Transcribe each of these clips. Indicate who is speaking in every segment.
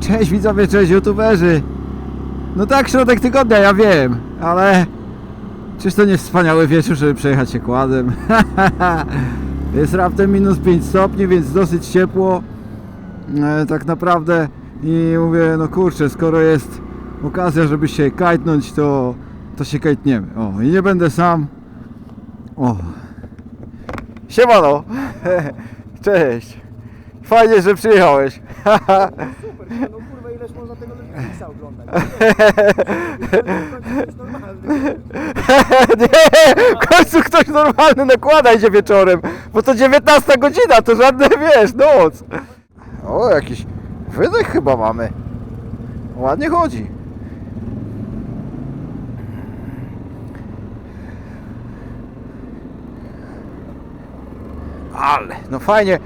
Speaker 1: Cześć widzowie, cześć youtuberzy. No tak, środek tygodnia, ja wiem, ale czyż to nie wspaniały wieczór, żeby przejechać się kładem? Jest raptem minus 5 stopni, więc dosyć ciepło. E, tak naprawdę i mówię, no kurczę, skoro jest okazja, żeby się kajtnąć, to, to się kajtniemy. O, i nie będę sam. O. Siemano. Cześć. Fajnie, że przyjechałeś.
Speaker 2: No kurwa ileż można tego Netflixa oglądać?
Speaker 1: Nie, w końcu ktoś normalny nakłada idzie wieczorem, bo to 19 godzina, to żadne, wiesz, noc. O, jakiś wydech chyba mamy. Ładnie chodzi. Ale, no fajnie.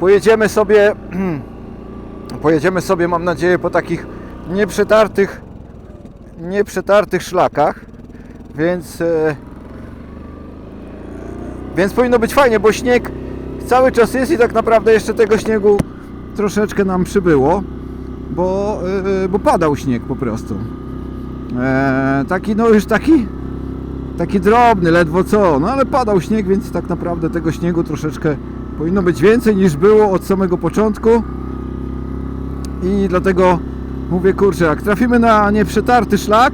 Speaker 1: Pojedziemy sobie, pojedziemy sobie, mam nadzieję, po takich nieprzetartych, nieprzetartych szlakach, więc, e, więc powinno być fajnie, bo śnieg cały czas jest i tak naprawdę jeszcze tego śniegu troszeczkę nam przybyło, bo, e, bo padał śnieg po prostu. E, taki, no już taki, taki drobny, ledwo co, no ale padał śnieg, więc tak naprawdę tego śniegu troszeczkę powinno być więcej niż było od samego początku i dlatego mówię, kurczę, jak trafimy na nieprzetarty szlak,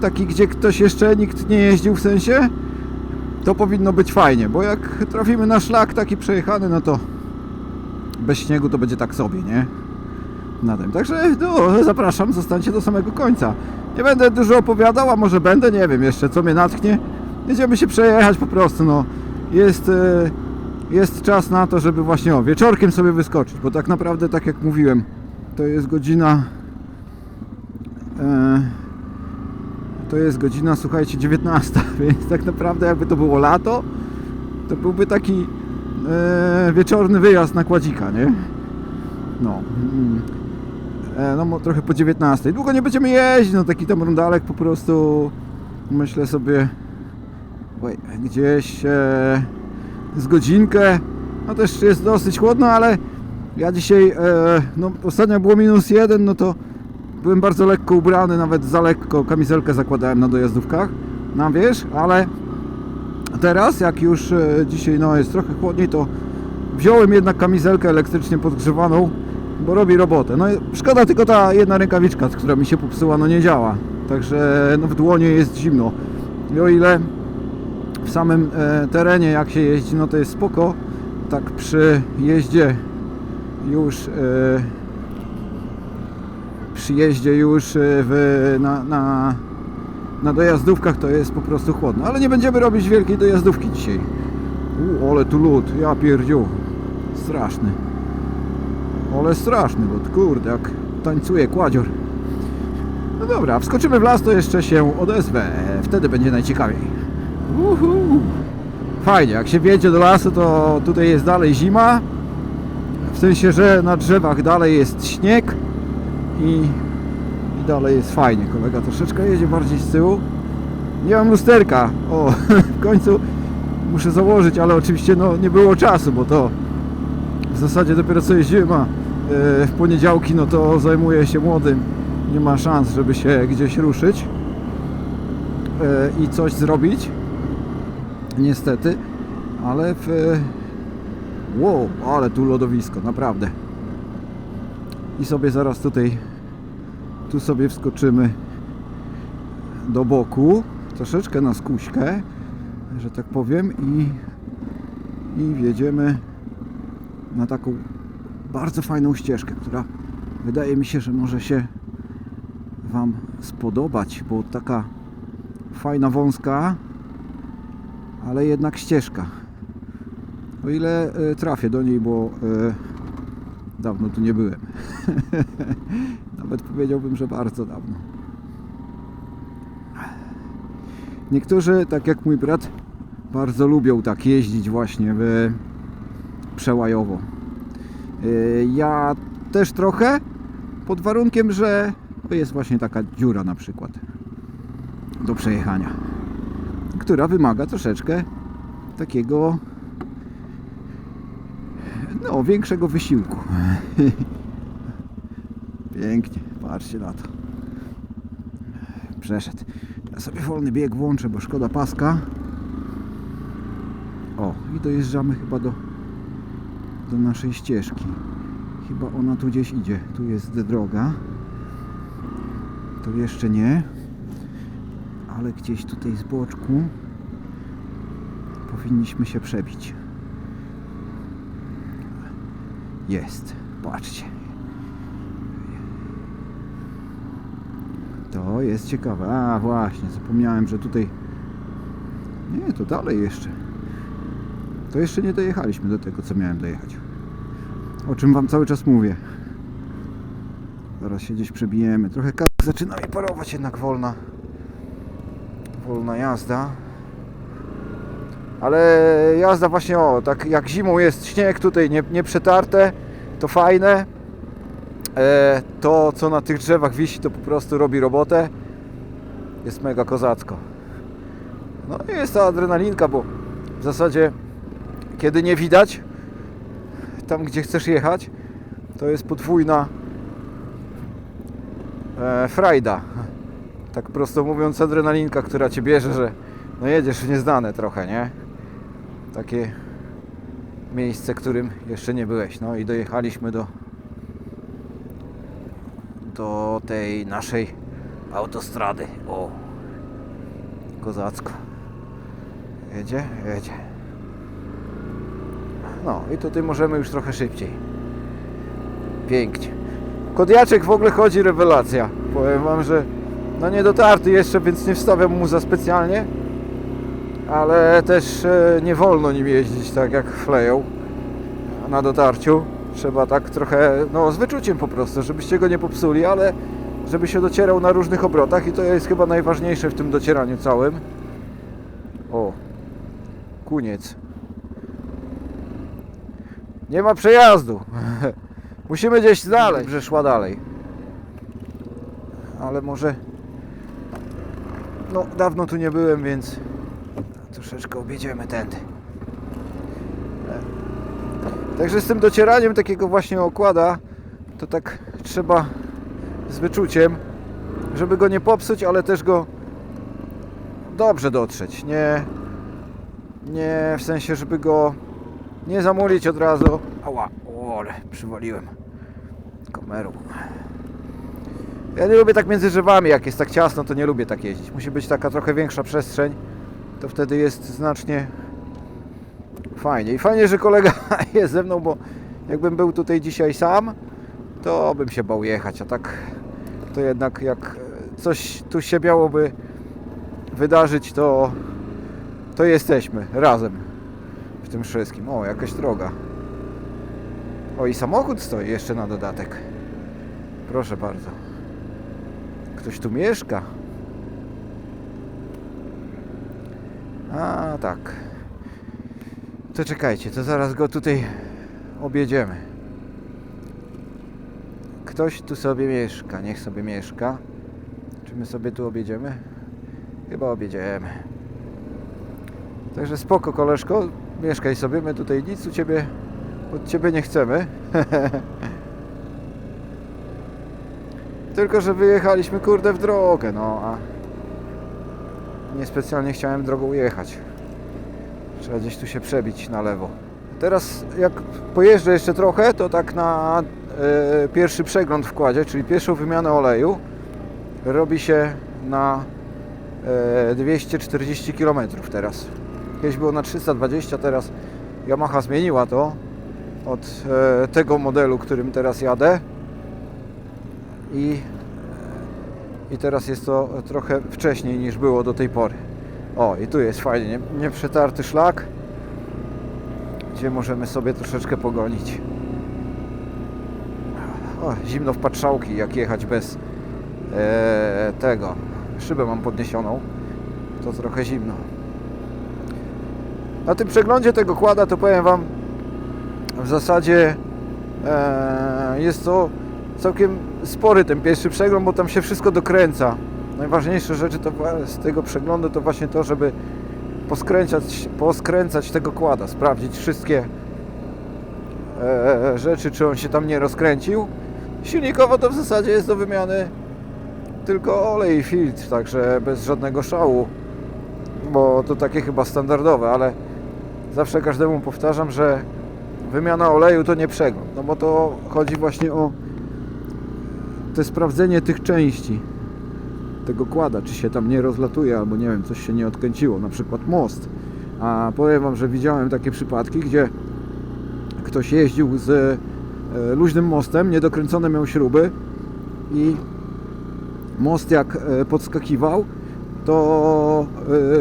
Speaker 1: taki gdzie ktoś jeszcze, nikt nie jeździł w sensie, to powinno być fajnie, bo jak trafimy na szlak taki przejechany, no to bez śniegu to będzie tak sobie, nie? Na tym. Także no, zapraszam, zostańcie do samego końca. Nie będę dużo opowiadał, a może będę, nie wiem jeszcze, co mnie natchnie. Jedziemy się przejechać po prostu, no. Jest, e, jest czas na to, żeby właśnie o, wieczorkiem sobie wyskoczyć, bo tak naprawdę, tak jak mówiłem, to jest godzina... E, to jest godzina, słuchajcie, 19, więc tak naprawdę jakby to było lato, to byłby taki e, wieczorny wyjazd na kładzika, nie? No. E, no trochę po 19. Długo nie będziemy jeździć, no taki tam rondalek po prostu myślę sobie oj, gdzieś e, z godzinkę. No też jest dosyć chłodno, ale ja dzisiaj, e, no ostatnio było minus jeden, no to byłem bardzo lekko ubrany, nawet za lekko kamizelkę zakładałem na dojazdówkach, na wierzch, ale teraz jak już e, dzisiaj no jest trochę chłodniej, to wziąłem jednak kamizelkę elektrycznie podgrzewaną, bo robi robotę. No szkoda tylko ta jedna rękawiczka, która mi się popsuła, no nie działa. Także no, w dłonie jest zimno. I o ile w samym e, terenie jak się jeździ, no to jest spoko, tak przy jeździe już e, przy jeździe już e, w, na, na, na dojazdówkach to jest po prostu chłodno. Ale nie będziemy robić wielkiej dojazdówki dzisiaj. U, ale tu lód, ja pierdziu. Straszny. Ale straszny lód, kurde, jak tańcuje kładzior. No dobra, wskoczymy w las, to jeszcze się odezwę. Wtedy będzie najciekawiej. Uhu. Fajnie, jak się wjedzie do lasu, to tutaj jest dalej zima. Sensie, że na drzewach dalej jest śnieg i, i dalej jest fajnie. Kolega troszeczkę jedzie bardziej z tyłu. Nie mam lusterka. O, w końcu muszę założyć, ale oczywiście no, nie było czasu, bo to w zasadzie dopiero co jeździłem, a e, w poniedziałki no to zajmuję się młodym. Nie ma szans, żeby się gdzieś ruszyć e, i coś zrobić. Niestety, ale w... Wow, ale tu lodowisko, naprawdę. I sobie zaraz tutaj, tu sobie wskoczymy do boku, troszeczkę na skuśkę, że tak powiem i, i wjedziemy na taką bardzo fajną ścieżkę, która wydaje mi się, że może się Wam spodobać, bo taka fajna, wąska, ale jednak ścieżka. O ile e, trafię do niej, bo e, dawno tu nie byłem. Nawet powiedziałbym, że bardzo dawno. Niektórzy, tak jak mój brat, bardzo lubią tak jeździć właśnie w przełajowo. E, Ja też trochę, pod warunkiem, że jest właśnie taka dziura na przykład do przejechania, która wymaga troszeczkę takiego no, większego wysiłku. Pięknie, patrzcie na to. Przeszedł. Ja sobie wolny bieg włączę, bo szkoda paska. O, i dojeżdżamy chyba do, do naszej ścieżki. Chyba ona tu gdzieś idzie. Tu jest droga. Tu jeszcze nie. Ale gdzieś tutaj z boczku powinniśmy się przebić. Jest. Patrzcie. To jest ciekawe. A właśnie, zapomniałem, że tutaj. Nie, to dalej jeszcze. To jeszcze nie dojechaliśmy do tego, co miałem dojechać. O czym wam cały czas mówię. Zaraz się gdzieś przebijemy. Trochę zaczyna mi parować, jednak wolna. Wolna jazda. Ale jazda właśnie o, tak jak zimą jest śnieg tutaj nie, nie przetarte, to fajne. E, to co na tych drzewach wisi to po prostu robi robotę. Jest mega kozacko. No i jest ta adrenalinka, bo w zasadzie kiedy nie widać tam gdzie chcesz jechać, to jest podwójna e, frajda. Tak prosto mówiąc adrenalinka, która cię bierze, że no jedziesz w nieznane trochę, nie? Takie miejsce, którym jeszcze nie byłeś. No i dojechaliśmy do do tej naszej autostrady. O, kozacko. Jedzie? Jedzie. No i tutaj możemy już trochę szybciej. Pięknie. Kodiaczek w ogóle chodzi rewelacja. Powiem wam, że no nie dotarty jeszcze, więc nie wstawiam mu za specjalnie. Ale też e, nie wolno nim jeździć tak jak fleją na dotarciu. Trzeba tak trochę, no z wyczuciem po prostu, żebyście go nie popsuli, ale żeby się docierał na różnych obrotach i to jest chyba najważniejsze w tym docieraniu całym. O, kuniec. Nie ma przejazdu. Musimy gdzieś dalej. Dobrze szła dalej. Ale może... No, dawno tu nie byłem, więc troszeczkę objedziemy tędy. Także z tym docieraniem takiego właśnie okłada, to tak trzeba z wyczuciem, żeby go nie popsuć, ale też go dobrze dotrzeć. Nie, nie w sensie, żeby go nie zamulić od razu. Ała, o, ale przywaliłem kamerą. Ja nie lubię tak między drzewami, jak jest tak ciasno, to nie lubię tak jeździć. Musi być taka trochę większa przestrzeń, to wtedy jest znacznie fajnie. I fajnie, że kolega jest ze mną, bo jakbym był tutaj dzisiaj sam, to bym się bał jechać, a tak to jednak jak coś tu się miałoby wydarzyć, to, to jesteśmy razem w tym wszystkim. O, jakaś droga. O, i samochód stoi jeszcze na dodatek. Proszę bardzo. Ktoś tu mieszka. A, tak. To czekajcie, to zaraz go tutaj objedziemy. Ktoś tu sobie mieszka, niech sobie mieszka. Czy my sobie tu objedziemy? Chyba objedziemy. Także spoko koleżko, mieszkaj sobie, my tutaj nic u ciebie, od ciebie nie chcemy. Tylko, że wyjechaliśmy kurde w drogę, no a niespecjalnie chciałem drogą jechać. Trzeba gdzieś tu się przebić na lewo. Teraz jak pojeżdżę jeszcze trochę, to tak na e, pierwszy przegląd w kładzie, czyli pierwszą wymianę oleju robi się na e, 240 km teraz. Kiedyś było na 320, teraz Yamaha zmieniła to od e, tego modelu, którym teraz jadę i, i teraz jest to trochę wcześniej niż było do tej pory. O, i tu jest fajnie, nie, przetarty szlak, gdzie możemy sobie troszeczkę pogonić. O, zimno w patrzałki, jak jechać bez e, tego. Szybę mam podniesioną, to trochę zimno. Na tym przeglądzie tego kłada to powiem Wam, w zasadzie e, jest to całkiem spory ten pierwszy przegląd, bo tam się wszystko dokręca. Najważniejsze rzeczy to z tego przeglądu to właśnie to, żeby poskręcać, poskręcać tego kłada, sprawdzić wszystkie e, rzeczy, czy on się tam nie rozkręcił Silnikowo to w zasadzie jest do wymiany tylko olej i filtr, także bez żadnego szału, bo to takie chyba standardowe, ale zawsze każdemu powtarzam, że wymiana oleju to nie przegląd, no bo to chodzi właśnie o te sprawdzenie tych części tego kłada, czy się tam nie rozlatuje, albo nie wiem, coś się nie odkręciło, na przykład most. A powiem Wam, że widziałem takie przypadki, gdzie ktoś jeździł z e, luźnym mostem, niedokręcone miał śruby i most jak e, podskakiwał, to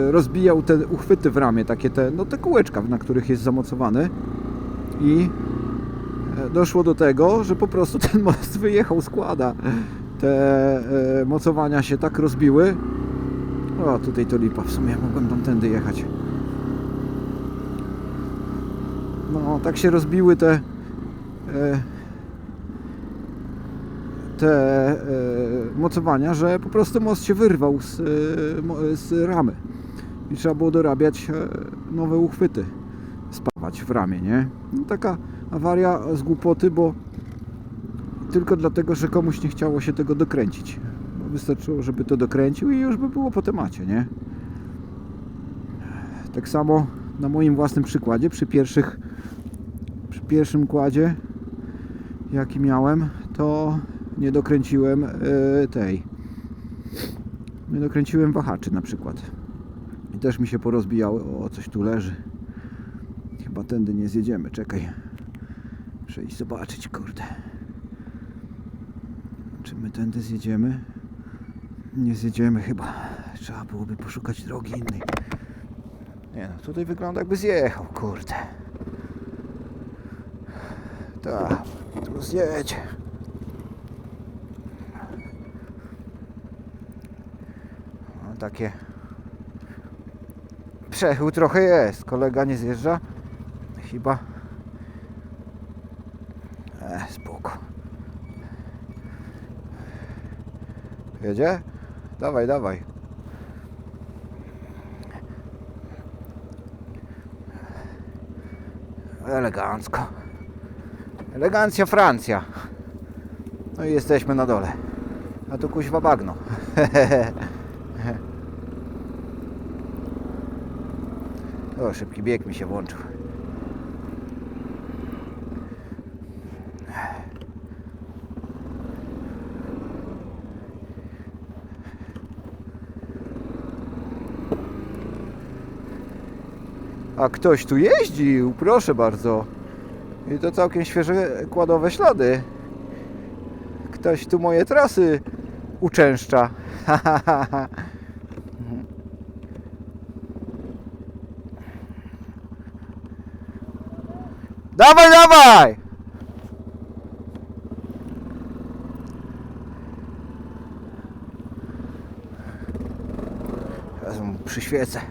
Speaker 1: e, rozbijał te uchwyty w ramię, takie te, no te kółeczka, na których jest zamocowany i doszło do tego, że po prostu ten most wyjechał z kłada. Te e, mocowania się tak rozbiły. O, tutaj to lipa, w sumie mogłem tamtędy jechać. No, tak się rozbiły te e, te e, mocowania, że po prostu most się wyrwał z, e, z ramy i trzeba było dorabiać e, nowe uchwyty, spawać w ramię, nie? No, taka awaria z głupoty, bo tylko dlatego, że komuś nie chciało się tego dokręcić. Wystarczyło, żeby to dokręcił i już by było po temacie, nie? Tak samo na moim własnym przykładzie, przy pierwszych przy pierwszym kładzie jaki miałem, to nie dokręciłem e, tej nie dokręciłem wahaczy na przykład i też mi się porozbijały o coś tu leży chyba tędy nie zjedziemy, czekaj muszę iść zobaczyć, kurde czy my tędy zjedziemy? Nie zjedziemy chyba trzeba byłoby poszukać drogi innej nie no, tutaj wygląda jakby zjechał, kurde tak, tu zjedź. No, takie przechył trochę jest. Kolega nie zjeżdża. Chyba. E, spoko. Jedzie? Dawaj, dawaj. Elegancko. Elegancja Francja. No i jesteśmy na dole. A tu kuźwa bagno. O, szybki bieg mi się włączył. A ktoś tu jeździł, proszę bardzo. I to całkiem świeże kładowe ślady. Ktoś tu moje trasy uczęszcza. dawaj, dawaj! Teraz mu przyświecę.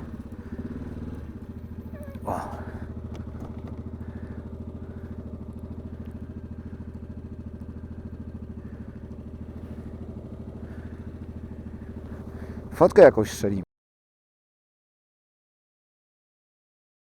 Speaker 1: Fotkę jakąś strzelimy.